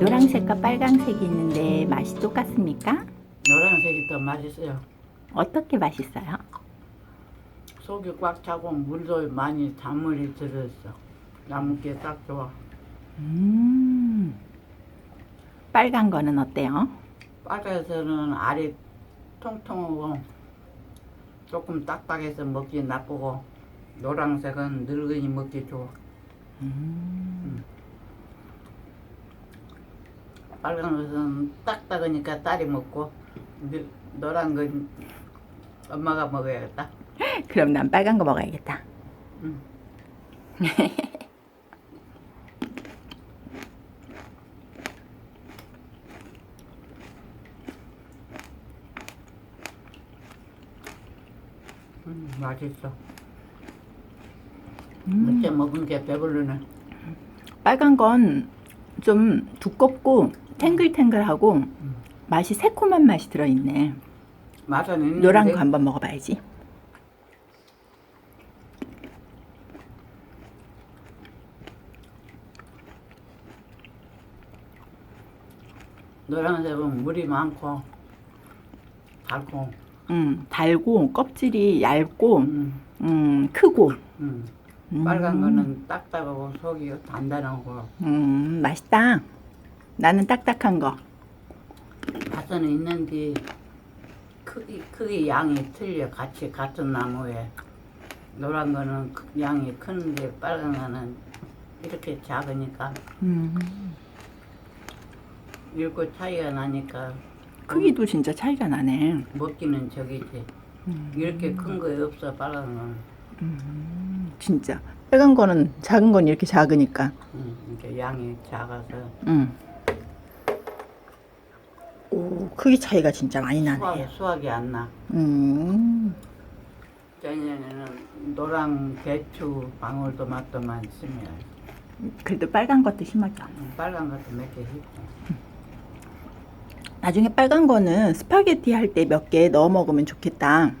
노란색과 빨간색이 있는데 맛이 똑같습니까? 노란색이 더 맛있어요. 어떻게 맛있어요? 속이 꽉 차고 물도 많이 단물이 들어있어. 나무게 딱 좋아. 음. 빨간 거는 어때요? 빨간색은 알이 통통하고 조금 딱딱해서 먹기 나쁘고 노란색은 늙은이 먹기 좋아. 음. 빨간 것은 딱딱하니까 딸이 먹고 늙- 노란 건 엄마가 먹어야겠다. 그럼 난 빨간 거 먹어야겠다. 응. 음, 맛있어. 음. 어째 먹은 게 배부르네. 빨간 건 좀 두껍고 탱글탱글하고 맛이 새콤한 맛이 들어있네. 있는데 노란 거 한번 먹어봐야지. 노란색은 물이 많고 달고 음, 달고 껍질이 얇고 음, 음, 크고 음. 음. 빨간 거는 딱딱하고 속이 단단하고 음, 맛있다. 나는 딱딱한 거. 맛은 있는데 크기 크기 양이 틀려 같이 같은 나무에 노란 거는 크- 양이 큰데 빨간 거는 이렇게 작으니까 음, 이렇게 차이가 나니까 크기도 진짜 차이가 나네. 먹기는 저기지 음. 이렇게 큰거 없어 빨간 거는 음, 진짜. 빨간 거는 작은 건 이렇게 작으니까. 음, 이렇게 양이 작아서 음. 오, 크기 차이가 진짜 많이 나네. 수확, 수확이 안 나. 음. 작년에는 노랑 배추 방울토마토만 쓰면 그래도 빨간 것도 안 나. 빨간 것도 몇개 있고 나중에 빨간 거는 스파게티 할 때 몇 개 넣어 먹으면 좋겠다.